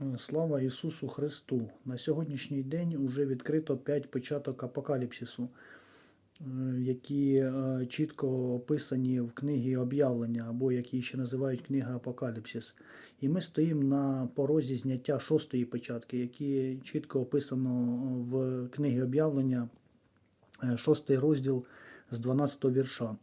Е, Слава Ісусу Христу! На сьогоднішній день вже відкрито 5 початок апокаліпсису, е, які е, чітко описані в книгі об'явлення, або які ще називають книга Апокаліпсис. І ми стоїмо на порозі зняття шостої початки, які чітко описано в книгі об'явлення, е, шостий розділ з 12 вірша.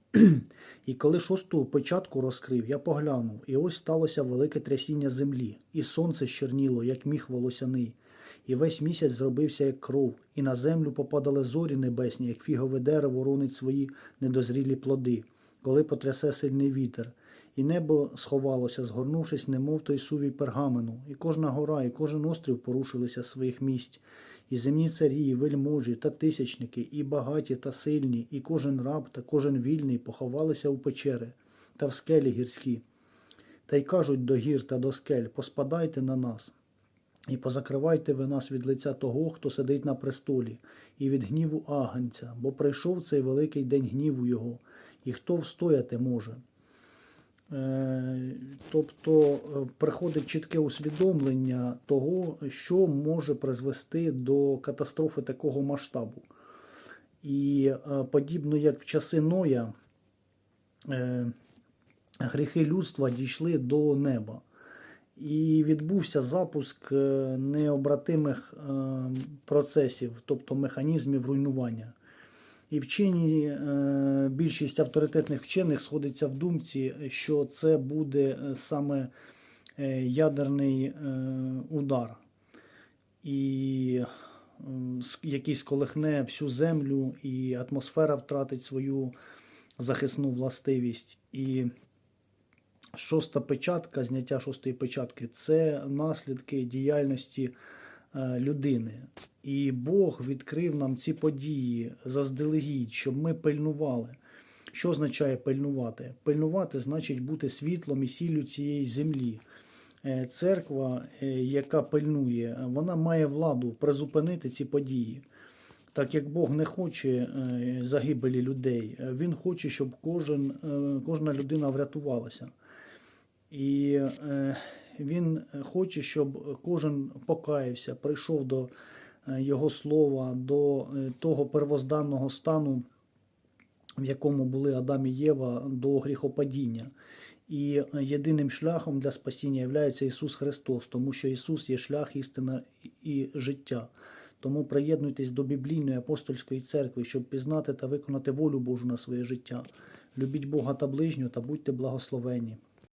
І коли шосту початку розкрив, я поглянув, і ось сталося велике трясіння землі, і сонце щерніло, як міх волосяний, і весь місяць зробився, як кров, і на землю попадали зорі небесні, як фігове дерево ронить свої недозрілі плоди, коли потрясе сильний вітер. І небо сховалося, згорнувшись, немов той сувій пергамену, і кожна гора, і кожен острів порушилися з своїх місць, і земні царі, і вельможі та тисячники, і багаті та сильні, і кожен раб та кожен вільний поховалися у печери та в скелі гірські. Та й кажуть до гір та до скель, поспадайте на нас, і позакривайте ви нас від лиця того, хто сидить на престолі, і від гніву агнця, бо прийшов цей великий день гніву його, і хто встояти може. Тобто е, приходить чітке усвідомлення того, що може призвести до катастрофи такого масштабу. І е, подібно як в часи Ноя, е, гріхи людства дійшли до неба. І відбувся запуск необратимих процесів, тобто механізмів руйнування. І вчені, е, більшість авторитетних вчених сходиться в думці, що це буде е, саме е, ядерний удар, і який сколихне всю землю, і атмосфера втратить свою захисну властивість. І шоста печатка, зняття шостої печатки це наслідки діяльності людини. І Бог відкрив нам ці події заздалегідь, щоб ми пильнували. Що означає пильнувати? Пильнувати значить бути світлом і сіллю цієї землі. Е, Церква, е, яка пильнує, вона має владу призупинити ці події. Так як Бог не хоче е, загибелі людей, е, Він хоче, щоб кожен, е, кожна людина врятувалася. І е, він хоче, щоб кожен покаявся, прийшов до е, Його слова, до е, того первозданного стану, в якому були Адам і Єва до гріхопадіння. І е, єдиним шляхом для спасіння є Ісус Христос, тому що Ісус є шлях, істина і життя. Тому приєднуйтесь до біблійної апостольської церкви, щоб пізнати та виконати волю Божу на своє життя. Любіть Бога та ближнього та будьте благословені.